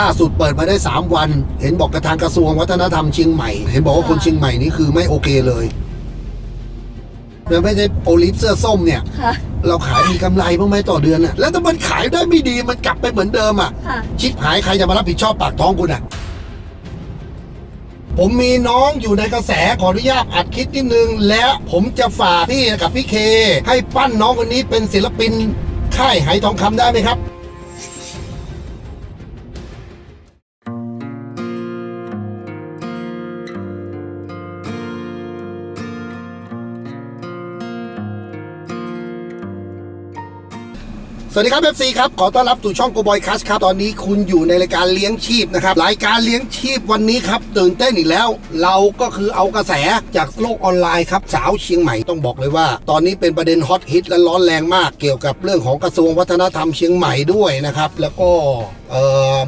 ล่าสุดเปิดมาได้ 3 วัน เห็นบอกกระทางกระทรวงวัฒนธรรมเชียงใหม่ เห็นบอกว่าคนเชียงใหม่นี่คือไม่โอเคเลยมันไม่ใช่โอลิฟเสื้อส้มเนี่ย ค่ะ เราขายมีกำไรบ้างไหมต่อเดือนน่ะแล้วถ้ามันขายได้ไม่ดีมันกลับไปเหมือนเดิมอะค่ะ ชิบหายใครจะมารับผิดชอบปากท้องคุณอะผมมีน้องอยู่ในกระแสขออนุญาตอัดคลิปนิดนึง และผมจะฝากพี่กับพี่เค ให้ปั้นน้องคนนี้เป็นศิลปินค่ายไหทองคำได้ไหมครับ วัสดีครับเอฟซีครับขอต้อนรับสู่ช่องโกบอยคัสครับตอนนี้คุณอยู่ในรายการเลี้ยงชีพนะครับรายการเลี้ยงชีพวันนี้ครับตื่นเต้นอีกแล้ว เราก็คือเอากระแสจากโลกออนไลน์ครับสาวเชียงใหม่ต้องบอกเลยว่า ตอนนี้เป็นประเด็นฮอตฮิตและร้อนแรงมากเกี่ยวกับเรื่องของกระทรวงวัฒนธรรมเชียงใหม่ด้วยนะครับแล้วก็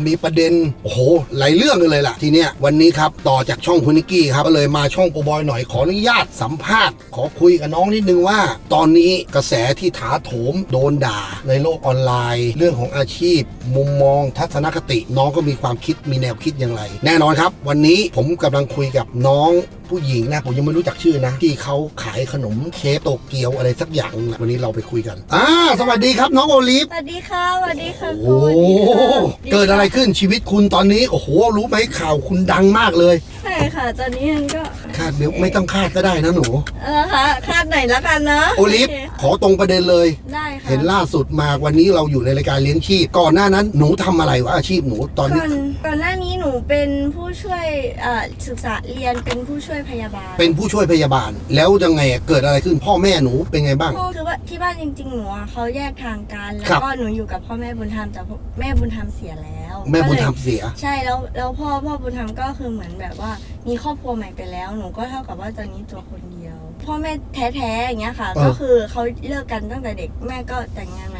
มีประเด็นโอ้โหหลายเรื่องเลยล่ะ ทีเนี้ยวันนี้ครับต่อจากช่องคุณนิกกี้ครับก็เลยมาช่องโกบอยหน่อยขออนุญาตสัมภาษณ์ ขอคุยกับน้องนิดนึงว่า ตอนนี้กระแสที่ถาโถมโดนด่าในโลกออนไลน์ เรื่องของอาชีพมุมมองทัศนคติ น้องก็มีความคิดมีแนวคิดอย่างไร แน่นอนครับ วันนี้ผมกำลังคุยกับน้องผู้หญิงนะผมยังไม่รู้จักชื่อนะ ที่เขาขายขนมเค้กโตเกียวอะไรสักอย่างนะวันนี้เราไปคุยกันอ่าสวัสดีครับน้องโอลิฟสวัสดีค่ะสวัสดีค่ะโอ้คุณโหสวัสดีค่ะเกิดอะไรขึ้นชีวิตคุณตอนนี้โอ้โหรู้ไหมข่าวคุณดังมากเลย ใช่ ค่ะตอนนี้มันก็คาดเดี๋ยวไม่ต้องคาดก็ได้นะหนู เออค่ะคาดไหนอยแล้วกันนะโอลิฟเคขอตรงประเด็นเลย ได้ค่ะเห็นล่าสุดมาวันนี้เราอยู่ในรายการเลี้ยงชีพ ก่อนหน้านั้นหนูทำอะไรวะอาชีพหนูตอนนี้ ก่อนก่อนหน้านี้หนูเป็นผู้ช่วยเอ่อศึกษาเรียนเป็นผู้ช่วยพยาบาล เป็นผู้ช่วยพยาบาล แล้วยังไงอะเกิดอะไรขึ้นพ่อแม่หนูเป็นไงบ้าง คือว่าที่บ้านจริงๆหนูอะเขาแยกทางกัน แล้วครับ ก็หนูอยู่กับพ่อแม่บุญธรรมแต่พ่อแม่บุญธรรมเสียแล้ว แม่บุญธรรมก็เลยเสีย ใช่แล้วแล้วพ่อพ่อบุญธรรมก็คือเหมือนแบบว่ามีครอบครัวใหม่ไปแล้วหนูก็เท่ากับว่าตอนนี้ตัวคนเดียว พ่อแม่แท้ๆอย่างเงี้ยค่ะเออก็คือเขาเลิกกันตั้งแต่เด็กแม่ก็แต่งงานใหม่อะไร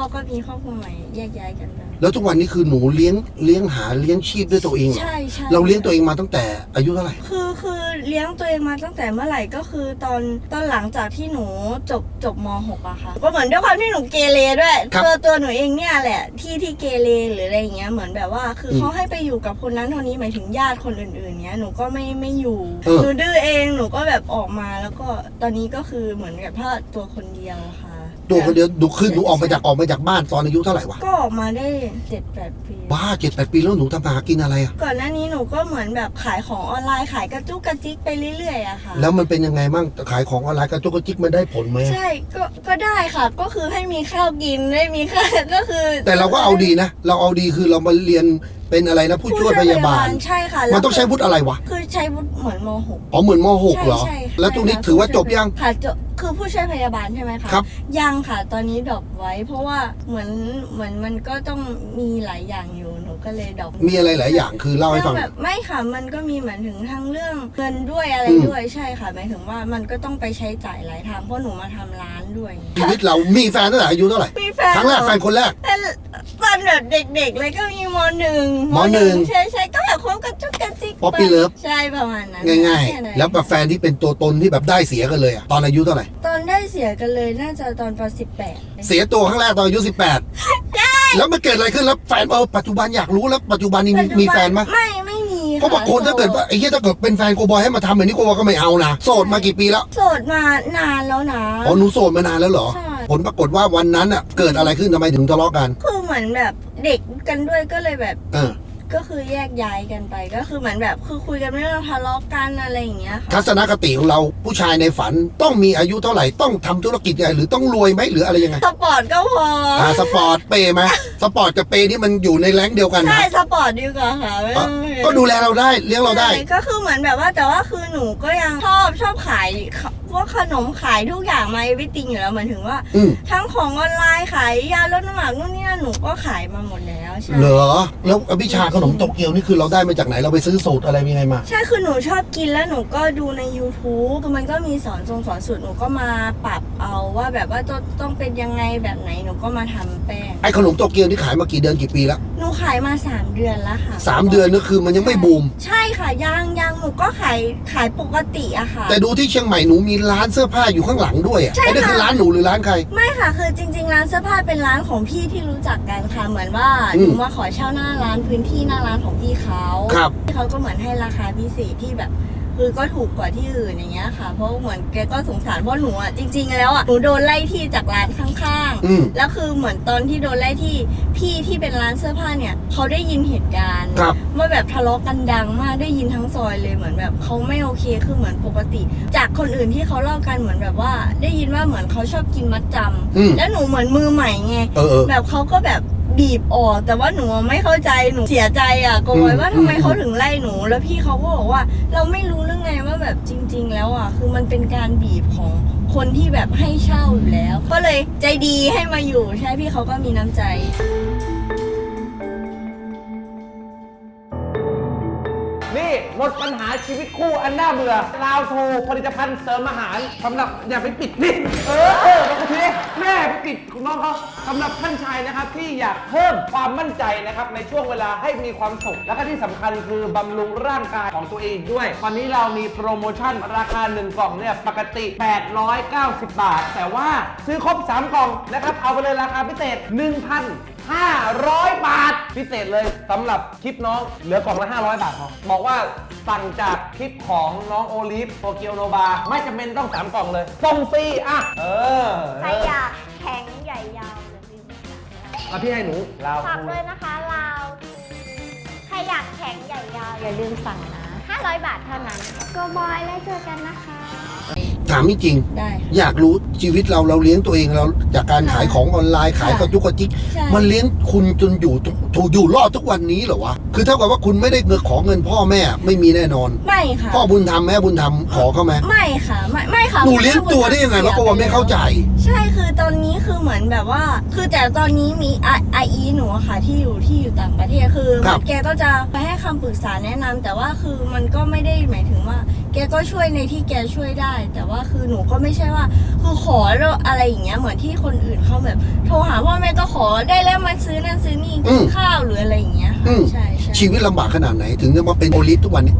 พ่อก็มีครอบครัวใหม่แยกย้ายกันไปแล้วทุกวันนี้คือหนูเลี้ยงเลี้ยงหาเลี้ยงชีพด้วยตัวเองเหรอใช่ใช่เราเลี้ยงตัวเองมาตั้งแต่อายุเท่าไหร่ คือคือเลี้ยงตัวเองมาตั้งแต่เมื่อไหร่ก็คือตอนตอนหลังจากที่หนูจบจบม .6 อะค่ะ ก็เหมือนด้วยความที่หนูเกเรด้วย ครับ ตัวตัวหนูเองเนี่ยแหละที่ที่เกเรหรืออะไรอย่างเงี้ยเหมือนแบบว่า คืออมเขาให้ไปอยู่กับคนนั้นคนนี้หมายถึงญาติคนอื่นๆเนี้ยหนูก็ไม่ไม่อยู่เออ หนูดื้อเองหนูก็แบบออกมาแล้วก็ตอนนี้ก็คือเหมือนกับพ่อตัวคนเดียวค่ะ ตัวคนเดียวดูขึ้นหนูออกมาจากออกมาจากบ้านตอนอายุเท่าไหร่วะก็ออกมาได้เจ็ดแปดปี บ้าเจ็ดแปดปีแล้วหนูทำมาหากินอะไรอะก่อนหน้านี้หนูก็เหมือนแบบขายของออนไลน์ขายกระจุกกระจิกไปเรื่อยๆอะค่ะ แล้วมันเป็นยังไงบ้างขายของออนไลน์กระจุกกระจิกมันได้ผลไหมอะใช่ก็ก็ได้ค่ะ ก็คือให้มีข้าวกินได้มีข้าวก็คือ แต่เราก็เอาดีนะ เราเอาดีคือเรามาเรียน เป็นอะไรนะผู้ช่วยพยาบาล ใช่ค่ะมันต้องใช้วุฒิอะไรวะคือใช้วุฒิเหมือนม .6 อ๋อเหมือนมหกเหรอ ใช่ใช่แล้วตรงนี้ถือว่าจบยัง ค่ะจบคือผู้ช่วยพยาบาลใช่ไหมคะครับยังค่ะ ตอนนี้ดรอปไว้ เพราะว่าเหมือนเหมือนมันก็ต้องมีหลายอย่างอยู่ห นูก็เลยดรอปมีอะไรหลายอย่างคือเล่าให้ฟัง แบบไม่ค่ะมันก็มีเหมือนถึงทั้งเรื่องเงินด้วยอะไรอืม ด้วยใช่ค่ะหมายถึงว่ามันก็ต้องไปใช้จ่ายหลายทางเพราะหนูมาทำร้านด้วย ชีวิตเรามีแฟนตั้งแต่อายุเท่าไหร่มีแฟนครั้งแรกเหอแฟนคนแรก แต่ตอนแบบเด็กๆเลยก็มีมหนึ่งมหนึ่งใช่ใช่ก็แบบคบกันจุกกันจิก Poppy Love ใช่ประมาณนั้นง่ายค่นั้น ๆ แล้วแบบแฟนที่เป็นตัวตนที่แบบได้เสียกันเลยอะตอนอายุเท่าไหร่ ตอนได้เสียกันเลยน่าจะตอนปสิบแปดเสียตัวครั้งแรกตอนอายุ18 แล้วมันเกิดอะไรขึ้นแล้วแฟนเออปัจจุบันอยากรู้แล้วปัจจุบันนี้มีมีแฟนไหมไม่ไม่มีเพราะบางคนถ้าเกิดว่าไอ้เหี้ยถ้าเกิดเป็นแฟนโกบอยให้มาทำแบบนี้โกบอยก็ไม่เอานะโสดมากี่ปีแล้วโสดมานานแล้วนะ อ๋อหนูโสดมานานแล้วเหรอ ใช่ ผลปรากฏว่าวันนั้นอะเกิดอะไรขึ้นทำไมถึงทะเลาะกัน คือเหมือนแบบเด็กกันด้วยก็เลยแบบ เออ ก็คือแยกย้ายกันไปก็คือเหมือนแบบคือคุยกันไม่ได้ทะเลาะกันอะไรอย่างเงี้ยค่ะทัศนคติของเราผู้ชายในฝันต้องมีอายุเท่าไหร่ต้องทำธุรกิจยังไงหรือต้องรวยไหมหรืออะไรยังไงสปอร์ตก็พออ่าสปอร์ตเปย์ไหมสปอร์ตกับเปย์นี่มันอยู่ในแรงค์เดียวกันใช่นะสปอร์ตดีกว่าค่ะไม่อะต้องก็ดูแลเราได้เลี้ยงเราได้ ใช่ก็คือเหมือนแบบว่าแต่ว่าคือหนูก็ยังชอบชอบขายพวกขนมขายทุกอย่างมาเอวิติงอยู่แล้วเหมือนถึงว่า อืมทั้งของออนไลน์ขายยาลดน้ำหนักนู่นนี่นั่นหนูก็ขายมาหมดแล้ว ใช่เหรอแล้วอภิชาขนมโตเกียวนี่คือเราได้มาจากไหนเราไปซื้อสูตรอะไรยังไงมา ใช่คือหนูชอบกินแล้วหนูก็ดูใน YouTube คือมันก็มีสอนทรงสอนสูตรหนูก็มาปรับเอาว่าแบบว่าต้องต้องเป็นยังไงแบบไหนหนูก็มาทำแป้งไอ้ขนมโตเกียวนี่ขายมากี่เดือนกี่ปีแล้วหนูขายมาสามเดือนแล้วค่ะ สามเดือนก็คือมันยังไม่บูม ใช่ค่ะยังยังหนูก็ขายขายปกติอะค่ะ แต่ดูที่เชียงใหม่หนูมีร้านเสื้อผ้าอยู่ข้างหลังด้วยอะใช่ไอ้นี่คือค่ะร้านหนูหรือร้านใคร ไม่ค่ะคือจริง ๆ ร้านเสื้อผ้าเป็นร้านของพี่ที่รู้จักกันค่ะเหมือนว่าอืมนูมาขอเช่าหน้าร้านพื้นที่หน้าร้านของพี่เขาครับพี่เขาก็เหมือนให้ราคาพิเศษที่แบบ คือก็ถูกกว่าที่อื่นอย่างเงี้ยค่ะ เพราะเหมือนแกก็สงสารเพราะหนูอะจริง ๆ แล้วอะหนูโดนไล่ที่จากร้านข้างอืม ๆ แล้วคือเหมือนตอนที่โดนไล่ที่พี่ที่เป็นร้านเสื้อผ้าเนี่ยเขาได้ยินเหตุการณ์ ครับ ว่าแบบทะเลาะกันดังมากได้ยินทั้งซอยเลยเหมือนแบบเขาไม่โอเคคือเหมือนปกติ จากคนอื่นที่เขาเล่ากันเหมือนแบบว่า ได้ยินว่าเหมือนเขาชอบกินมัดจำอืม แล้วหนูเหมือนมือใหม่ไงเออเออ แบบเขาก็แบบ บีบออก แต่ว่าหนูไม่เข้าใจหนูเสียใจอะโกยว่าทำไมอืมเขาถึงไล่หนู แล้วพี่เขาก็บอกว่า เราไม่รู้เรื่องไงว่าแบบจริง ๆ แล้วอะ คือมันเป็นการบีบของคนที่แบบให้เช่าอยู่แล้ว ก็เลยใจดีให้มาอยู่ใช่พี่เขาก็มีน้ำใจ นี่หมดปัญหาชีวิตคู่อันน่าเบื่อลาวโทผลิตภัณฑ์เสริมอาหารสำหรับอย่าไปปิดนี่เออเออมาทีแม่ไปปิดของน้องเขาสำหรับท่านชายนะครับที่อยากเพิ่มความมั่นใจนะครับในช่วงเวลาให้มีความสุข แล้วก็ที่สำคัญคือบำรุงร่างกายของตัวเองด้วยวันนี้เรามีโปรโมชั่นราคา 1 กล่องเนี่ยปกติ 890 บาท แต่ว่าซื้อครบ 3 กล่องนะครับเอาไปเลยราคาพิเศษ1,000 500 บาท พิเศษเลยสำหรับคลิปน้องเหลือกล่องละ 500 บาทพอบอกว่าสั่งจากคลิปของน้องโอลิฟโตเกียวโนบาไม่จำเป็นต้อง3กล่องเลยส่งฟรีอะ เออใครอยากแข็งใหญ่ยาวอย่าลืมสั่งเอาพี่ให้หนูลาวฝากด้วยนะคะลาวใครอยากแข็งใหญ่ยาวอย่าลืมสั่งนะ 500 บาทเท่านั้นโกบอยแล้วเจอกันนะคะ ถามจริงได้ค่ะๆอยากรู้ชีวิตเราเราเลี้ยงตัวเองเราจากการขายของออนไลน์ขายค่ะ กระจุกกระจิกใช่มันเลี้ยงคุณจนอยู่ทุกถูกอยู่รอดทุกวันนี้เหรอวะคือเท่ากับว่าคุณไม่ได้เงินขอเงินพ่อแม่ไม่มีแน่นอน ไม่ค่ะพ่อบุญธรรมแม่บุญธรรมขอเขาไหมไม่ค่ะไม่ไม่ค่ะหนูเลี้ยงตัวได้ยังไงวะก็ว่าไม่เข้าใจ ใช่คือตอนนี้คือเหมือนแบบว่า คือแต่ตอนนี้มีไอไออีหนูอะค่ะที่อยู่ที่อยู่ต่างประเทศคือครับ แกก็จะไปให้คำปรึกษาแนะนำแต่ว่าคือมันก็ไม่ได้หมายถึงว่า แกก็ช่วยในที่แกช่วยได้ แต่ว่าคือหนูก็ไม่ใช่ว่า คือขอแล้วอะไรอย่างเงี้ยเหมือนที่คนอื่นเขาแบบ โทรหาพ่อแม่ก็ขอได้แล้วมาซื้อนั่นซื้อนี่อืกินมข้าวหรืออะไรอย่างเงี้ยอืค่ะมใช่ใช่ชีวิตลำบากขนาดไหนถึงจะมาเป็นโอลิฟทุกวันนี้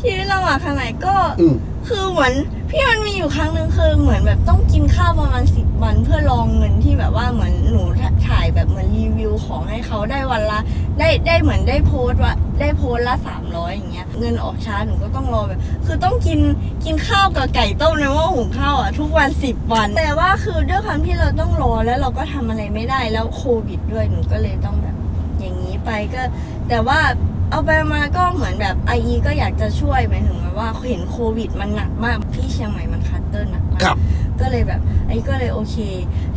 ชีวิตเราอะขนาดก็ อืม คือเหมือนพี่มันมีอยู่ครั้งหนึ่งคือเหมือนแบบต้องกินข้าวประมาณสิบวันเพื่อรองเงินที่แบบว่าเหมือนหนู ถ่ายแบบเหมือนรีวิวของให้เขาได้วันละ ได้ได้เหมือนได้โพสต์ว่าได้โพสต์ละสามร้อยอย่างเงี้ยเงินออกช้าหนูก็ต้องรอแบบ คือต้องกินกินข้าวกับไก่ต้มในหม้อหุงข้าวอะทุกวันสิบวัน แต่ว่าคือด้วยความที่เราต้องรอแล้วเราก็ทำอะไรไม่ได้แล้วโควิด ด้วยหนูก็เลยต้องแบบอย่างนี้ไปก็ แต่ว่าเอาไปมาก็เหมือนแบบไออก็อยากจะช่วยหมายถึงว่าเห็นโควิดมันหนักมากที่เชียงใหม่มันคัตเตอร์หนักมาก ก็เลยแบบไอก็เลยโอเค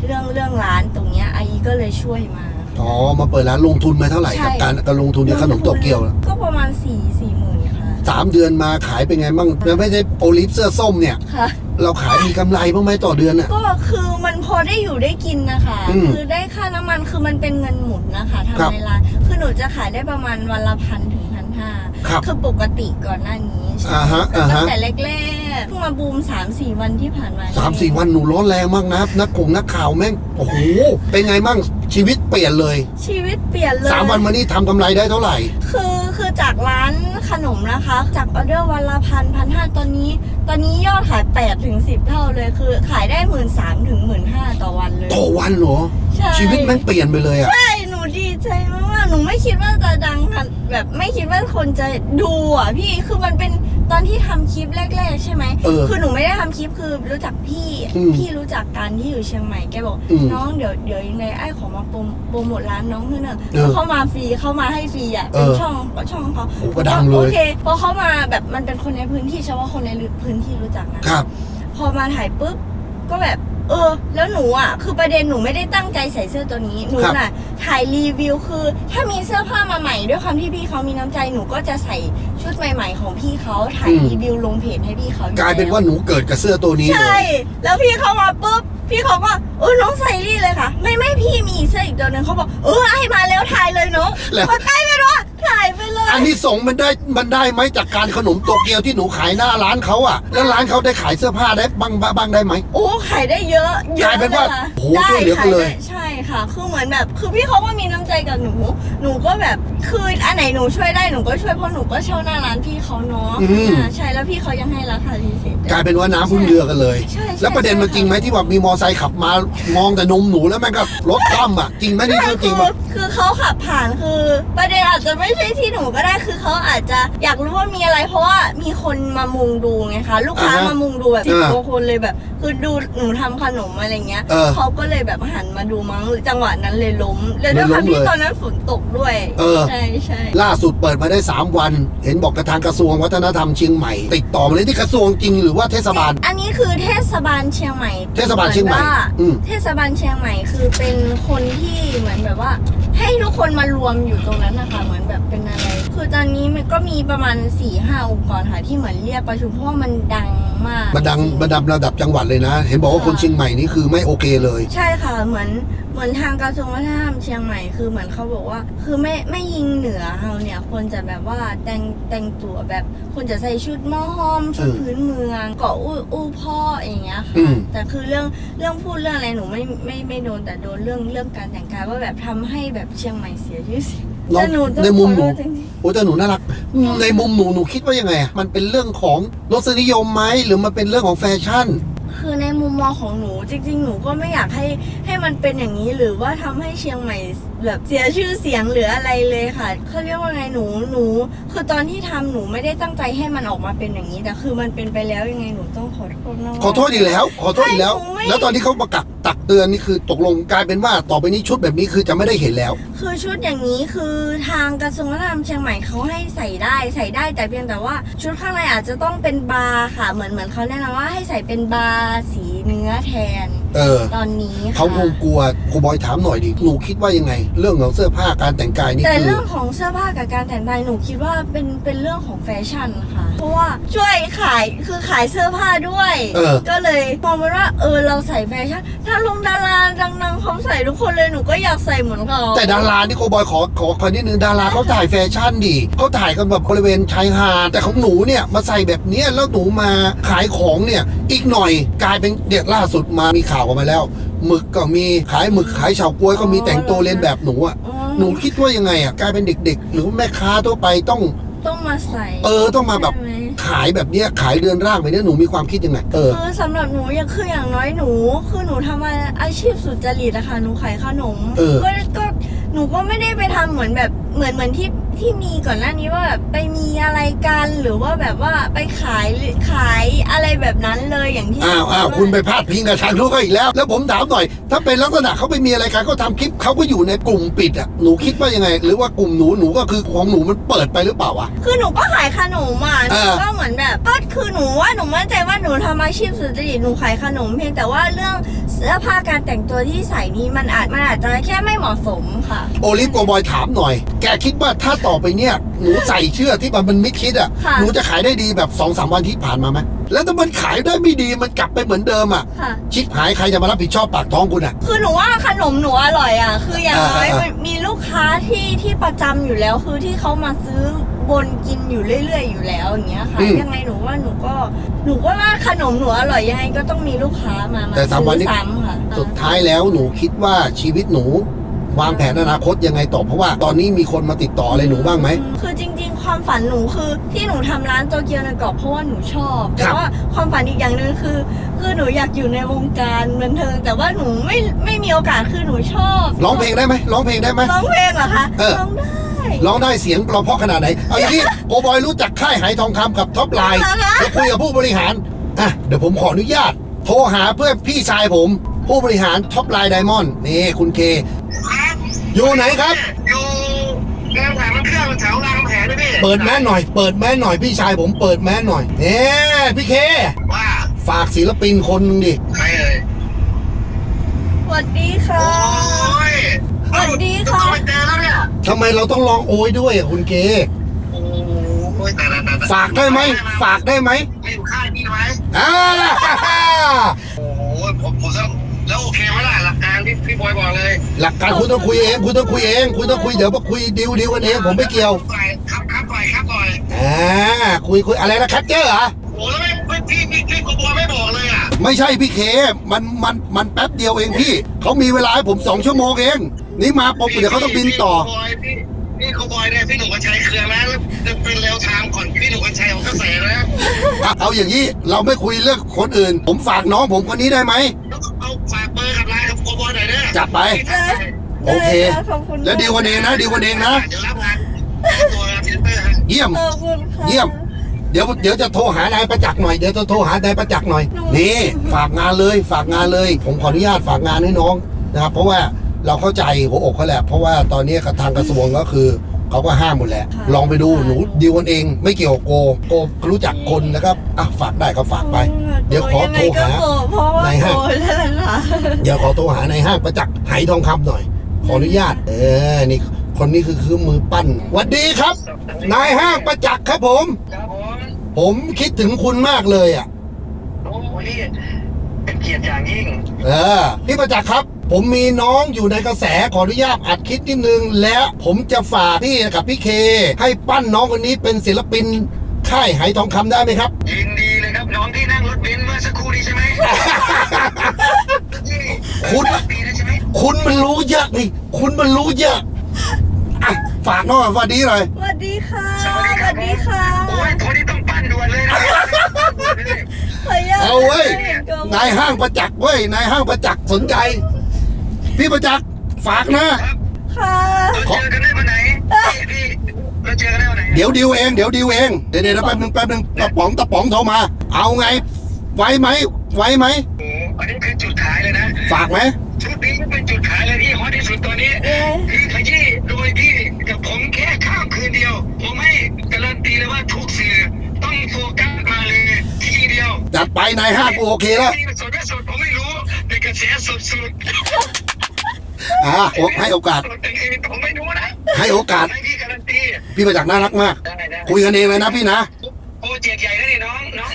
เรื่องเรื่องร้านตรงเนี้ยไอก็เลยช่วยมาอ๋อมาเปิดร้านลงทุนมาเท่าไหร่ใช่กับการการลงทุนในขนมโตเกียวน่ะก็ประมาณสี่สี่หมื่นค่ะสามเดือนมาขายเป็นไงบ้างแล้วไม่ใช่โอลิฟเสื้อส้มเนี่ยค่ะเราขายมีกำไรบ้างไหมต่อเดือนอะก็คือมันพอได้อยู่ได้กินนะคะอืมคือได้ค่าน้ำมันคือมันเป็นเงินหมุนนะคะครับทำในร้านคือหนูจะขายได้ประมาณวันละพันถึงพันห้าครับคือปกติก่อนหน้านี้ใช่ไหมอ่าฮะอ่าฮะตั้งแต่แรกๆ เพิ่งมาบูมสามสี่วันที่ผ่านมาสามสี่วันหนูร้อนแรงมากนะนักคงนักข่าวแม่งโอ้โหเป็นไงบ้างชีวิตเปลี่ยนเลย ชีวิตเปลี่ยนเลยสามวันมานี่ทำกำไรได้เท่าไหร่ คือคือจากร้านขนมนะคะ จากออเดอร์วันละพันพันห้าตอนนี้ ตอนนี้ยอดขาย8ปดถึงสิเท่าเลยคือ ขายได้หมื่นสามถึงหมื่นห้าต่อวันเลยต่อวันเหรอใช่ชีวิตแม่งเปลี่ยนไปเลยอะใช่หนูดีใจมากๆหนูไม่คิดว่าจะดังขนาดแบบไม่คิดว่าคนจะดูอะพี่คือมันเป็น ตอนที่ทำคลิปแรกๆใช่ไหมเออคือหนูไม่ได้ทำคลิปคือรู้จักพี่อืมพี่รู้จักกันที่อยู่เชียงใหม่แกบอกอืมน้องเดี๋ยวเดี๋ยวยังไงไอ้ขอมาโปรโปรโมทร้านน้องเพื่อนงเออเข้ามาฟรีเข้ามาให้ฟรีอะเอเป็นอช่องช่องเขาโอ้ก็ดังเลย โอเคพอเข้ามาแบบมันเป็นคนในพื้นที่เฉพาะคนในพื้นที่รู้จักนะ ครับ พอมาถ่ายปุ๊บก็แบบ เออ แล้วหนูอะ คือประเด็นหนูไม่ได้ตั้งใจใส่เสื้อตัวนี้ หนูครับ น่ะ ถ่ายรีวิวคือ ถ้ามีเสื้อผ้ามาใหม่ด้วยความที่พี่เขามีน้ำใจหนูก็จะใส่ชุดใหม่ ๆ ของพี่เขาถ่ายรีวิวลงเพจให้พี่เขาอกลายเป็นว่าหนูเกิดกับเสื้อตัวนี้เลใช่ ย แล้วพี่เขามาปุ๊บ พี่เขาก็เออน้องใส่รีเลยค่ะ ไม่ไม่พี่มีอีกเสื้ออีกตัวหนึงเขาบอกเออไอ้มาแล้วถ่ายเลยเนาะแล้ว พอใกล้ไปว่าถ่ายไปเลย อันนี้ส่งส์มันได้มันได้ไหมจากการขนมโตเกียวที่หนูขายหน้าร้านเขาอะแล้วร้านเขาได้ขายเสื้อผ้าได้บ้างบ้างได้ไหม โอ้ขายได้เยอะเยกอะลายเป็นว่าค่ะโอ้โหช่วยเหลือกันเลยได้ขายได้ใช่ค่ะ คือเหมือนแบบ คือพี่เขาก็มีน้ำใจกับหนู หนูก็แบบคืออันไหนหนูช่วยได้หนูก็ช่วยเพราะหนูก็เช่าหน้าร้านพี่เขาเนาะอืม อ่าใช่แล้วพี่เขายังให้ราคาพิเศษด้วย กลายเป็นว่าน้ำพึ่งเรือกันเลย ใช่ใช่แล้วประเด็นมันจริงไหมที่ว่ามีมอไซค์ขับมามองแต่นมหนูแล้วแม่งก็รถคว่ำอะจริงไหมนี่เรื่องจริงคืปะอคือเขาขับผ่านคือ ประเด็นอาจจะไม่ใช่ที่หนูก็ได้คือเขาอาจจะอยากรู้ว่ามีอะไร เพราะว่ามีคนมามุงดูไงคะ ลูกค้าอ่าฮะมามุงดูแบบสิบอ่ากว่าคนเลยแบบ คือดูหนูทำขนมอะไรเงี้ยเออเขาก็เลยแบบหันมาดูมั้งหรือจังหวะนั้นเลยล้มแล้วเลด้วยยล้ความมที่เลยตอนนั้นฝนตกด้วยเออ ใช่ใช่ ล่าสุดเปิดมาได้ 3 วัน เห็นบอกกระทางกระทรวงวัฒนธรรมเชียงใหม่ ติดต่อมาเลยที่กระทรวงจริงหรือว่าเทศบาล อันนี้คือเทศบาลเชียงใหม่เทศบาลเชียงใหม่อนว่าอืมเทศบาลเชียงใหม่คือเป็นคนที่เหมือนแบบว่า ให้ทุกคนมารวมอยู่ตรงนั้นนะคะเหมือนแบบเป็นอะไร คือตอนนี้มันก็มีประมาณ4ี่ห้าองค์กรค่ะที่เหมือนเรียกประชุมเพราะว่ามันดังมากบันดังจริงๆบันดับระดับจังหวัดเลยนะ เห็นบอกว่าคนเชียงใหม่นี่คือไม่โอเคเลย ใช่ค่ะเหมือนเหมือนทางกระทรวงวัฒนธรรมเชียงใหม่คือเหมือนเขาบอกว่า คือไม่ไม่ยิงเหนือเราเนี่ยควรจะแบบว่าแต่งแต่งตัวแบบควรจะใส่ชุดหม้อห้อมชุดอืมพื้นเมืองเกาะอู้อู้พ่ออย่างเงี้ยอืค่ะมแต่คือเรื่องเรื่องพูดเรื่องอะไรหนูไม่ไม่ไม่โดนแต่โดนเรื่องเรื่องการแต่งกายว่าแบบทำให้แบบเชียงใหม่เสียชื่อเสียงน้องแต่หต้องในมุมหนู ขอโทษจริงๆโอ้แต่หนูน่ารัก ในมุมหนูหนูคิดว่ายังไงอะมันเป็นเรื่องของรสนิยมไหมหรือมันเป็นเรื่องของแฟชั่นคือในมุมมองของหนูจริง ๆ หนูก็ไม่อยากให้ให้มันเป็นอย่างนี้หรือว่าทำให้เชียงใหม่ แบบเสียชื่อเสียงหรืออะไรเลยค่ะเขาเรียกว่าไงหนูหนู คือตอนที่ทำหนูไม่ได้ตั้งใจให้มันออกมาเป็นอย่างนี้ แต่คือมันเป็นไปแล้วยังไงหนูต้องขอโทษนะขอโทษอีกแล้ว ขอโทษอีกแล้วใช่หนูไม่แล้วตอนที่เขาประกาศตักเตือนนี่คือตกลงกลายเป็นว่าต่อไปนี้ชุดแบบนี้คือจะไม่ได้เห็นแล้ว คือชุดอย่างนี้คือทางกระทรวงวัฒนธรรมเชียงใหม่เขาให้ใส่ได้ใส่ได้แต่เพียงแต่ว่าชุดข้างในอาจจะต้องเป็นบาร์ค่ะ เหมือนเหมือนเขาแนะนำว่าให้ใส่เป็นบาร์สีเนื้อแทน เออ ตอนนี้ค่ะเขาคงกลัวครูบอยถามหน่อยดิหนูคิดว่ายังไงเรื่องของเสื้อผ้าการแต่งกายนี่แต่คือ เรื่องของเสื้อผ้ากับการแต่งกายหนูคิดว่าเป็นเป็นเรื่องของแฟชั่นค่ะ เพราะว่าช่วยขายคือขายเสื้อผ้าด้วย เออ ก็เลยมองไปว่าเออเราใส่แฟชั่น ถ้าลงดาราดังๆเขาใส่ทุกคนเลยหนูก็อยากใส่เหมือนเขาแต่ดาราที่ครูบอยขอขอขอนิดนึงดาราเขาถ่ายแฟชั่นดิเขาถ่ายกันแบบบริเวณชายหาดแต่ของหนูเนี่ยมาใส่แบบเนี้ยแล้วหนูมาขายของเนี่ยอีกหน่อยกลายเป็นเด็กล่าสุดมามีข่าวออกมาแล้ว หมึกก็มีขายหมึกขายเฉาก๊วยก็มีแต่งตัวเลียนแบบหนูอะอืมหนูคิดว่ายังไงอะกลายเป็นเด็ก ๆ หรือแม่ค้าทั่วไปต้องต้องมาใส่เออต้องมาแบบใช่ไหมขายแบบเนี้ยขายเรือนร่างแบบเนี้ยหนูมีความคิดยังไงเออ คือสำหรับหนูอย่างคืออย่างน้อยหนู คือหนูทำอาชีพสุจริตอะค่ะหนูขายขนมเออ ก็ก็หนูก็ไม่ได้ไปทำเหมือนแบบเหมือนเหมือนที่ ที่มีก่อนหน้านี้ว่าแบบไปมีอะไรกันหรือว่าแบบว่าไปขายขายอะไรแบบนั้นเลยอย่างที่อ้าวอ้าวคุณไปพาดพิงกับทางทุกข์เขาอีกแล้ว แล้วผมถามหน่อย ถ้าเป็นลักษณะเขาไปมีอะไรกันเขาทำคลิปเขาก็อยู่ในกลุ่มปิดอะหนูคิดว่ายังไง หรือว่ากลุ่มหนูหนูก็คือของหนูมันเปิดไปหรือเปล่าวะ คือหนูก็ขายขนมอะหเอนูอก็เหมือนแบบก็คือหนูว่าหนูมั่นใจว่าหนูทำอาชีพสุจริตหนูขายขนมเพียงแต่ว่าเรื่องเสื้อผ้าการแต่งตัวที่ใส่นี้มันอาจมันอาจจะแค่ไม่เหมาะสมค่ะ โอลิฟโกบอยถามหน่อย แกคิดว่าถ้าต่อไปเนี่ย หนูใส่เชื่อที่มันมันมิดชิดอะ ค่ะ หนูจะขายได้ดีแบบสองสามวันที่ผ่านมาไหม แล้วถ้ามันขายได้ไม่ดีมันกลับไปเหมือนเดิมอะ ค่ะ ชิบหายใครจะมารับผิดชอบปากท้องคุณอะ คือหนูว่าขนมหนูอร่อยอะ คืออย่างน้อยอ่าอ่ามั นมีลูกค้าที่ที่ประจำอยู่แล้วคือที่เขามาซื้อ วนกินอยู่เรื่อย ๆ อยู่แล้วอย่างเงี้ยค่ะยังไงหนูว่าหนูก็หนูก็ว่าขนมหนูอร่อยยังไงก็ต้องมีลูกค้ามามาแต่สามวันนี้ ซื้อซ้ำค่ะสุดท้ายแล้วหนูคิดว่าชีวิตหนู วางแผนอนาคตยังไงต่อเพราะว่าตอนนี้มีคนมาติดต่ออะไรหนูบ้างไหม คือจริง ๆ ความฝันหนูคือที่หนูทำร้านโตเกียวในกรอบเพราะว่าหนูชอบคแต่รับว่าความฝันอีกอย่างหนึ่งคือ คือหนูอยากอยู่ในวงการบันเทิง แต่ว่าหนูไม่ไม่มีโอกาสคือหนูชอบ ร้องเพลงได้ไหมร้องเพลงได้ไหม ร้องเพลงเหรอคะเออ ร้องได้ ร้องได้เสียงเราเพราะขนาดไหน เอาอย่างนี้โกบอยรู้จักค่ายหายทองคำกับท็อปไลน์เหรอคะเดี๋ยวคุยกับผู้บริหารอะเดี๋ยวผมขออนุญาต โทรหาเพื่อนพี่ชายผม ผู้บริหารท็อปไลน์ไดมอนด์นี่คุณเค ครับอยู่ไหนครับ อยู่รามแผงมันเครื่องแถวรามแผงเลยพี่เปิดแมสหน่อย เปิดแมสหน่อยพี่ชายผมเปิดแมสหน่อยเน่พี่เค ว่าฝากศิลปินคนหนึงดิ ใครเอ่ยสวัสดีค่ะ โอ้ย สวัสดีค่ะเอ้าจะต้องไปเจอแล้วเนี่ย ทำไมเราต้องร้องโอยด้วยอะคุณเคโอ้ยตายตายตายตายฝากได้ไหม ฝากได้ไหมไม่อยู่ค่ายพี่ไหมอ่าโอ้โหผมผมต้องแล้วโอเคไหมล่ะหลักการที่พี่บอยบอกเลยหลักการคุณต้องคุยเอง คุณต้องคุยเอง คุณต้องคุยเดี๋ยวมาคุยดิวดิวกันเองผมไม่เกี่ยวฝ่ายครับครับอ่าคุยคุยอะไรนะแคปเจอร์เหรอ โอ้แล้วไม่ไม่พี่พี่พี่กบอยไม่บอกเลยอะ ไม่ใช่พี่เค มันมันมันแป๊บเดียวเองพี่ เขามีเวลาให้ผมสองชั่วโมงเอง นี่มาปุ๊บเดี๋ยวเขาต้องบินต่อ พี่กบอยพี่พี่กบอยเนี่ยพี่หนุ่มกัญชัยเครือนะแล้วจะเป็นเร็วไทม์ก่อนพี่หนุ่มกัญชัยของกระแสนะอะเอาอย่างนี้เราไม่คุยเรื่องคนอื่น ผมฝากน้องผมคนนี้ได้ไหม แล้วก็เอาฝากเบอร์กับไลน์กับกบอยหน่อยเด้อจัดไปได้โอเค ได้ะขอบคุณแล้วดีลกันเองนะดีลกันเองนะ เดี๋ยวรับงานตัวพรีเซนเตอร์ฮะเยี่ยม ขอบคุณค่ะ เยี่ยม เดี๋ยวเดี๋ยวจะโทรหานายประจักษ์หน่อย เดี๋ยวจะโทรหานายประจักษ์หน่อยนี่ ฝากงานเลย ฝากงานเลย ผมขออนุญาตฝากงานให้น้องนะครับ เพราะว่า เราเข้าใจหัวอกเขาแหละเพราะว่าตอนนี้ทางกระทรวงก็คือเขาก็ห้ามหมดแหละลองไปดูหนูดีลกันเอง ไม่เกี่ยวกับโกโกรู้จักคนนะครับอะฝากได้ก็ฝากไป เดี๋ยวขอโทรหายังไงก็โกรธเพราะว่าในห้างโกรธแล้วล่ะเดี๋ยวขอโทรหานายห้างประจักษ์ไหทองคำหน่อย ขออนุญาต เออนี่คนนี้คือคือมือปั้นหวัสดีครับ นายห้างประจักษ์ครับผมครับผมผมคิดถึงคุณมากเลยอะโอ้นี่เป็นเกียรติอย่างยิ่ง เออพี่ประจักษ์ครับ ผมมีน้องอยู่ในกระแสขออนุญาตอัดคลิปนิดนึง และผมจะฝากพี่กับพี่เค ให้ปั้นน้องคนนี้เป็นศิลปินค่ายไหทองคำได้ไหมครับ ยินดีเลยครับน้องที่นั่งรถเบนซ์เมื่อสักครู่นี้ใช่ไหมนี่คุณปีนะใช่ไหมคุณมันรู้เยอะนี่คุณมันรู้เยอะอะฝากน้องสวัสดีหน่อยสวัสดีค่ะ สวัสดีครับสวัสดีค่ะโอ้ยคนนี้ต้องปั้นด่วนเลยนะขออนุญาตเอาเว้ยห็นกล้องนายห้างประจักษ์เว้ยนายห้างประจักษ์สนใจ พี่ประจักษ์ฝากนะ ค่ะเราเจอกันได้วันไหนพี่พี่เราเจอกันได้วันไหนเดี๋ยวดิวเองเดี๋ยวดิวเองเดี๋ยวเดี๋ยวแป๊บนึงแป๊บนึงตะป๋องตะป๋องโทรมา เอาไง ไว้ไหมไว้ไหมโอ้อันนี้คือจุดขายเลยนะฝากไหมชุดนี้เป็นจุดขายเลยที่ฮอตที่สุดตอนนี้เอ๊ะพี่ขยี้โดยที่กับผมแค่ข้ามคืนเดียว ผมให้การันตีเลยว่าทุกสื่อต้องโฟกัสมาเลยทีเดียวจัดไปนายห้างกูโอเคแล้วสดไม่สดผมไม่รู้แต่กระแสสดสุด อ่าโอให้โอกาสสดจริงๆผมไม่รู้นะให้โอกาส ให้พี่การันตีพี่ประจักษ์น่ารักมาก ได้ได้คุยกันเองเลยนะพี่นะ โปรเจกต์ใหญ่แล้วนี่น้องน้อง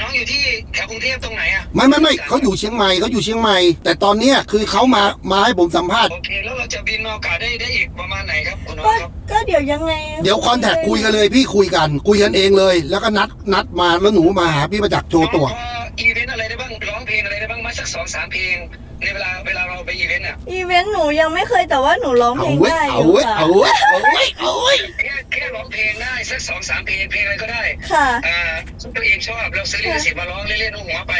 น้องอยู่ที่แถวกรุงเทพตรงไหนอะไม่ไม่ไม่เขาอยู่เชียงใหม่เขาอยู่เชียงใหม่ แต่ตอนเนี้ยคือเขามามาให้ผมสัมภาษณ์ โอเคแล้วเราจะบินมาโอกาสได้ได้อีกประมาณไหนครับคุณน้อก็งครับก็เดี๋ยวยังไงเดี๋ยวคอนแทคคุยกันเลยพี่คุยกัน คุยกันเองเลย แล้วก็นัดนัดมาแล้วหนูมาหาพี่ประจักษ์โชว์ตัวพออีเวนต์อะไรได้บ้างร้องเพลงอะไรได้บ้างมาสักสองสามเพลง ในเวลาเวลาเราไปอีเวนต์อะอีเวนต์หนูยังไม่เคยแต่ว่าหนูร้องเพเอาลงเว้ยได้อเอายู่เว้ยค่ะเอาเว้ยเอาเว้ยเอาเว้ยแค่แค่ร้องเพลงได้สักสองสามเพลงเพลงอะไรก็ได้ ค่ะ อ่าซึ่งตัวเองชอบเราซื้อลิขสิทธิ์มาร้องเล่นๆหัวไป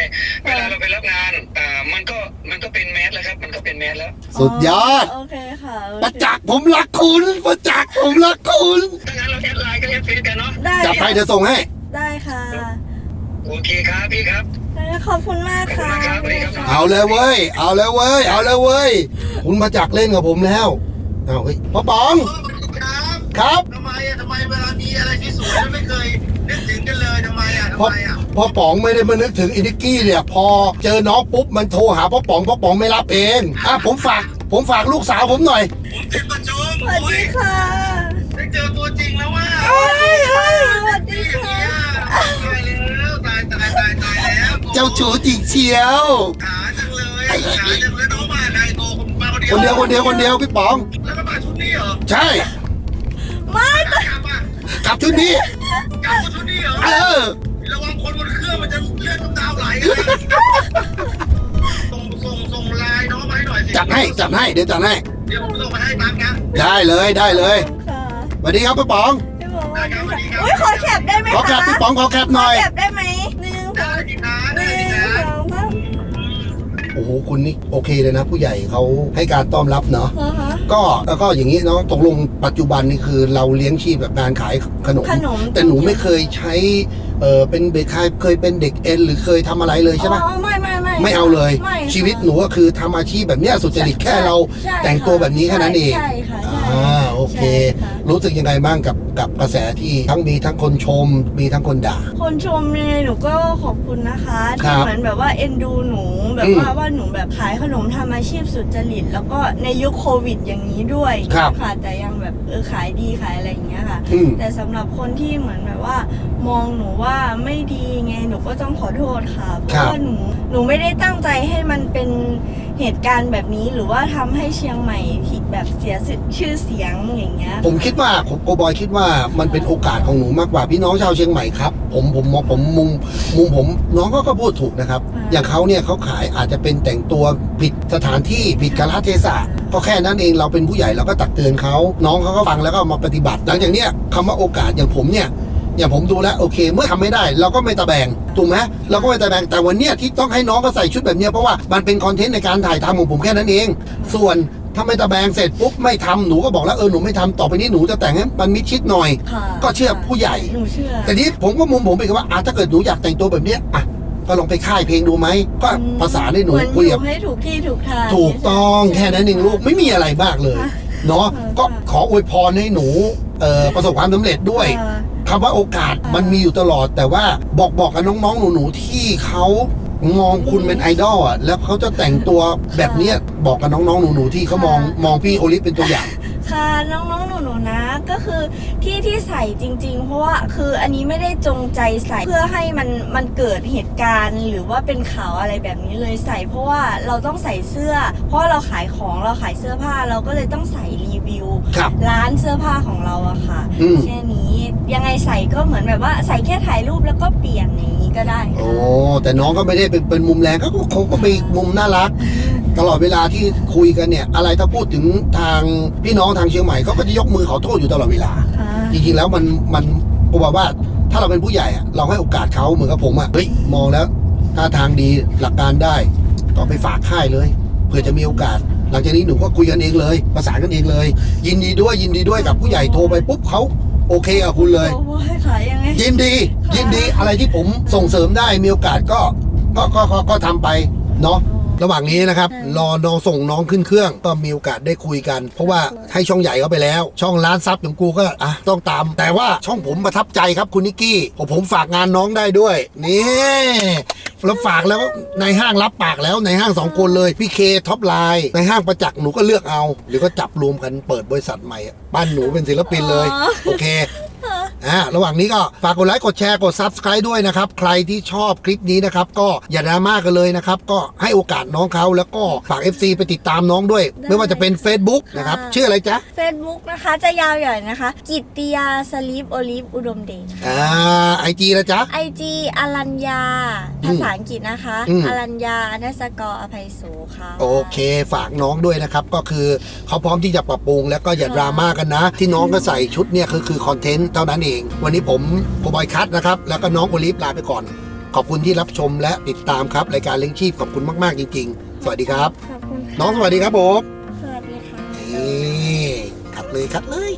เวลาเราไปรับงานอ่ามันก็มันก็เป็นแมสแล้วครับ มันก็เป็นแมสแล้วสุดยอด โอเคค่ะโอเคประจักษ์ผมรักคุณ ประจักษ์ผมรักคุณ ถ้างั้นเราแอดไลน์ก็แอดเฟซกันเนาะ ได้จัดไปเดี๋ยวส่งให้ ได้ค่ะ โอเคครับพี่ครับขอบคุณมากค่ะ ขอบคุณมากครับสวัสดีครับเอาเลยเว้ย เอาเลยเว้ย เอาเลยเว้ย คุณประจักษ์เล่นกับผมแล้วเอาเฮ้ยพ่อป๋อง ครับครับ ทำไมอะทำไมเวลามีอะไรที่สวยไม่เคยนึกถึงกันเลยทำไมอะทำพ่อไมอะพ่อป๋องไม่ได้มานึกถึงอินิกกี้เนี่ย พอเจอน้องปุ๊บมันโทรหาพ่อป๋องพ่อป๋องไม่รับเองอะผมฝาก ผมฝากลูกสาวผมหน่อย ผมติดประชุมสวัสดีค่ะได้เจอตัวจริงแล้วว่าเฮ้ยเฮ้ยสวัสดีพี่ค่ะเนี่ยตาย เจ้าชูจริงเชียวขาจังเลยขาจังเลยน้องมาใครโตผมมาคนเดียวคนเดียวคนเดียวคนเดียวพี่ป๋อง แล้วก็มาชุดนี้เหรอใช่ ไม่กลับอะกลับชุดนี้ กลับมาชุดนี้เหรอเออ ระวังคนบนเครื่องมันจะเลือดน้ำตาไหลกันนะส่งส่งส่งไลน์น้องมาให้หน่อยสิจัดให้จัดให้เดี๋ยวจัดให้ เดี๋ยวผมส่งมาให้ตังค์นะได้เลยได้เลยค่ะสวัสดีครับพี่ป๋อง พี่บอกว่าดีค่ะอุ้ยขอแคปได้ไหมขอแคปคะพี่ป๋องขอแคปหน่อยขอแคปได้ไหมห นึ่งสได้องสิคะหได้นึ่สิงคะสองสามโอ้โหคุณนี่โอเคเลยนะ ผู้ใหญ่เขาให้การต้อนรับเนาะอ่าฮะก็แล้วก็อย่างนี้เนาะตกลงปัจจุบันนี่คือเราเลี้ยงชีพแบบการขายขนม ขนม แต่หนูไม่เคยใช้เออเป็นเด็กคายเคยเป็นเด็กเอ็นหรือเคยทำอะไรเลยใช่ไหมอ๋อไม่ไม่ไม่ไม่เอาเลยไม่ค่ะชีวิตหนูก็คือทำอาชีพแบบเนี้ยสุจริตแค่เราใช่แต่งตัวแบบนี้แค่นั้นเองใช่ค่ะใช่อ่าโอ เค ใช่ค่ะ รู้สึกยังไงบ้างกับกับกระแสที่ทั้งมีทั้งคนชม มีทั้งคนด่า คนชมเนี่ยหนูก็ขอบคุณนะคะครัที่บเหมือนแบบว่าเอ็นดูหนูแบบอืมว่าว่าหนูแบบขายขนมทำอาชีพสุจริต แล้วก็ในยุคโควิดอย่างนี้ด้วยครับค่ะแต่ยังแบบเออขายดีขายอะไรอย่างเงี้ยค่ะ อืม แต่สำหรับคนที่เหมือนแบบว่า มองหนูว่าไม่ดีไงหนูก็ต้องขอโทษค่ะเพครัราะบว่าหนูหนูไม่ได้ตั้งใจให้มันเป็น เหตุการณ์แบบนี้หรือว่าทำให้เชียงใหม่ผิดแบบเสียชื่อเสียงอย่างเงี้ย ผมคิดว่าผมโกบอยคิดว่ามันเป็นโอกาสของหนูมากกว่าพี่น้องชาวเชียงใหม่ครับ ผมผมมองผมมุมมุมผมน้องก็ก็พูดถูกนะครับอ่าอย่างเขาเนี่ยเขาขายอาจจะเป็นแต่งตัวผิดสถานที่ผิดกาลเทศะก็แค่นั้นเองเราเป็นผู้ใหญ่เราก็ตักเตือนเขาน้องเขาก็ฟังแล้วก็เอามาปฏิบัติ หลังจากเนี้ยคำว่าโอกาสอย่างผมเนี่ย อย่างผมดูแล้วโอเค เมื่อทำไม่ได้ เราก็ไม่ตะแบงถูกไหมเราก็ไม่ตะแบงแต่วันเนี้ยที่ต้องให้น้องก็ใส่ชุดแบบเนี้ยเพราะว่ามันเป็นคอนเทนต์ในการถ่ายทำของผมแค่นั้นเอง ส่วนถ้าไม่ตะแบงเสร็จปุ๊บไม่ทำหนูก็บอกแล้วเออหนูไม่ทำต่อไปนี้หนูจะแต่งให้มันมิดชิดหน่อยค่ะก็เชื่อผู้ใหญ่ หนูเชื่อ แต่นี้ผมก็มุมผมเป็นว่าอะถ้าเกิดหนูอยากแต่งตัวแบบเนี้ยอะก็ลองไปค่ายเพลงดูไหมก็ภาษานให้หนูเหมือนคุยอกับยู่ให้ถูกที่ถูกทางถูกต้องแค่นั้นเองลูกไม่มีอะไรมากเลยค่ะเนาะค่ะก็ขออวยพรให้หนูเอ่อประสบความสำเร็จด้วย คำว่าโอกาสมันมีอยู่ตลอด แต่ว่าบอกบอกกับน้องๆหนูๆที่เขามองคุณเป็นไอดอลอะแล้วเขาจะแต่งตัวแบบเนี้ยบอกกับน้องๆหนูๆที่เขามองมองพี่โอลิฟเป็นตัวอย่าง ค่ะน้องๆหนูๆนะ ก็คือที่ที่ใส่จริง ๆ เพราะว่าคืออันนี้ไม่ได้จงใจใส่เพื่อให้มันมันเกิดเหตุการณ์ หรือว่าเป็นข่าวอะไรแบบนี้เลยใส่ เพราะว่าเราต้องใส่เสื้อ เพราะเราขายของเราขายเสื้อผ้าเราก็เลยต้องใส่รี ครับ ร้านเสื้อผ้าของเราอะค่ะ อืม แค่นี้ยังไงใส่ก็เหมือนแบบว่าใส่แค่ถ่ายรูปแล้วก็เปลี่ยนอย่างนี้ก็ได้ค่ะโอ้แต่น้องก็ไม่ได้เป็นเป็นมุมแรงก็เขาก็เป็นมุมน่ารัก ตลอดเวลาที่คุยกันเนี่ย อะไรถ้าพูดถึงทางพี่น้องทางเชียงใหม่เขาก็จะยกมือขอโทษอยู่ตลอดเวลา ค่ะ จริงๆแล้วมันมันผมบอกว่าถ้าเราเป็นผู้ใหญ่อะเราให้โอกาสเขาเหมือนกับผมอะเฮ้ยมองแล้วถ้าทางดีหลักการได้ ก็ไปฝากค่ายเลยเผื่อจะมีโอกาส หลังจากนี้หนูก็คุยกันเองเลย ประสานกันเองเลย ยินดีด้วยยินดีด้วยกับผู้ใหญ่โทรไปปุ๊บเขาโอเคกับคุณเลย โอ้ยขายยังไง ยินดียินดีอะไรที่ผมส่งเสริมได้มีโอกาสก็ก็ก็ก็ก็ทำไปเนาะ ระหว่างนี้นะครับใช่รอน้องส่งน้องขึ้นเครื่อง ก็มีโอกาสได้คุยกัน เพราะว่าให้ช่องใหญ่เขาไปแล้ว ช่องร้านซับของกูก็อะต้องตาม แต่ว่าช่องผมประทับใจครับคุณนิกกี้ผมผมฝากงานน้องได้ด้วยนี่แล้วฝากแล้วในห้างรับปากแล้วในห้างสองคนเลยพี่เคท็อปไลน์ในห้างประจักษ์หนูก็เลือกเอา หรือก็จับรวมกันเปิดบริษัทใหม่อะปั้นหนูเป็นศิลปินเลยอ๋อโอเค อ่าระหว่างนี้ก็ฝากกดไลค์กดแชร์กด Subscribe ด้วยนะครับ ใครที่ชอบคลิปนี้นะครับ ก็อย่าดราม่ากันเลยนะครับ ก็ให้โอกาสน้องเขาแล้วก็ฝาก FC ไปติดตามน้องด้วยได้ไม่ว่าจะเป็น Facebook ค่ะนะครับ ชื่ออะไรจ๊ะ Facebook นะคะจะยาวใหญ่นะคะ กิตติยาสลีปโอลิฟอุดมเดชอ่าไอจีนะจ๊ะ ไอจีอรัญญาอืมภาษาอังกฤษนะคะอืม อรัญญาอนัสกอร์อภัยโสค่ะ โอเค ฝากน้องด้วยนะครับ ก็คือเขาพร้อมที่จะปรับปรุงแล้วก็อย่าดราม่ากันนะ ที่น้องก็ใส่ชุดเนี่ยคือคือคอนเทนต์เท่านั้นเองวันนี้ผมโกบอยคัทนะครับ แล้วก็น้องโอลิฟลาไปก่อน ขอบคุณที่รับชมและติดตามครับ รายการเลี้ยงชีพขอบคุณมาก ๆ จริง ๆ สวัสดีครับ ขอบคุณค่ะน้องสวัสดีครับผมสวัสดีค่ะ นี่คัดเลยคัดเลย